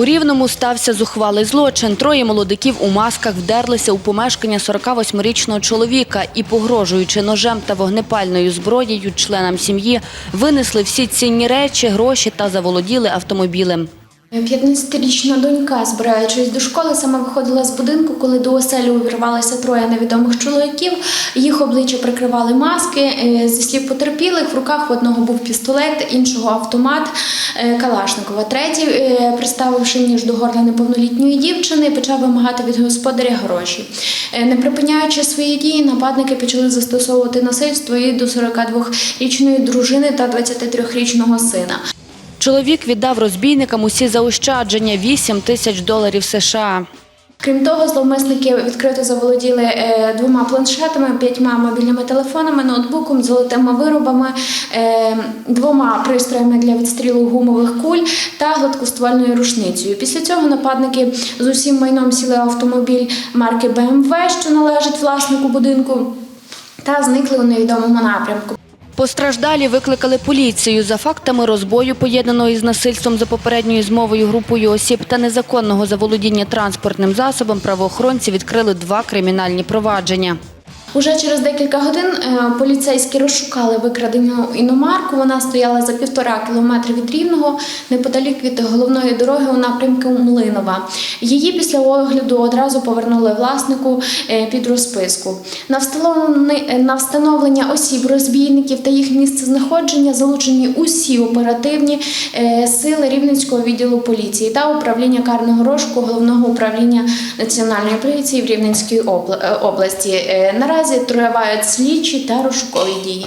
У Рівному стався зухвалий злочин. Троє молодиків у масках вдерлися у помешкання 48-річного чоловіка і, погрожуючи ножем та вогнепальною зброєю членам сім'ї, винесли всі цінні речі, гроші та заволоділи автомобілем. 15-річна донька, збираючись до школи, саме виходила з будинку, коли до оселі увірвалися троє невідомих чоловіків. Їх обличчя прикривали маски. Е, Зі слів потерпілих, в руках в одного був пістолет, іншого автомат е, Калашникова. Третій, е, приставивши ніж до горла неповнолітньої дівчини, почав вимагати від господаря гроші. Не припиняючи свої дії, нападники почали застосовувати насильство і до 42-річної дружини та 23-річного сина. Чоловік віддав розбійникам усі заощадження – 8 тисяч доларів США. Крім того, зловмисники відкрито заволоділи е, двома планшетами, п'ятьма мобільними телефонами, ноутбуком, золотими виробами, е, двома пристроями для відстрілу гумових куль та гладкоствольною рушницею. Після цього нападники з усім майном сіли автомобіль марки BMW, що належить власнику будинку, та зникли у невідомому напрямку. Постраждалі викликали поліцію за фактами розбою, поєднаного із насильством за попередньою змовою групою осіб та незаконного заволодіння транспортним засобом. Правоохоронці відкрили два кримінальні провадження. Уже через декілька годин е, поліцейські розшукали викрадену іномарку. Вона стояла за півтора кілометри від Рівного, неподалік від головної дороги у напрямку Млинова. Її після огляду одразу повернули власнику е, під розписку. На встановлення, на встановлення осіб розбійників та їх місце знаходження залучені усі оперативні е, сили Рівненського відділу поліції та управління карного розшуку головного управління національної поліції в Рівненській е, області. Е, Наразі тривають слідчі та розшукові дії.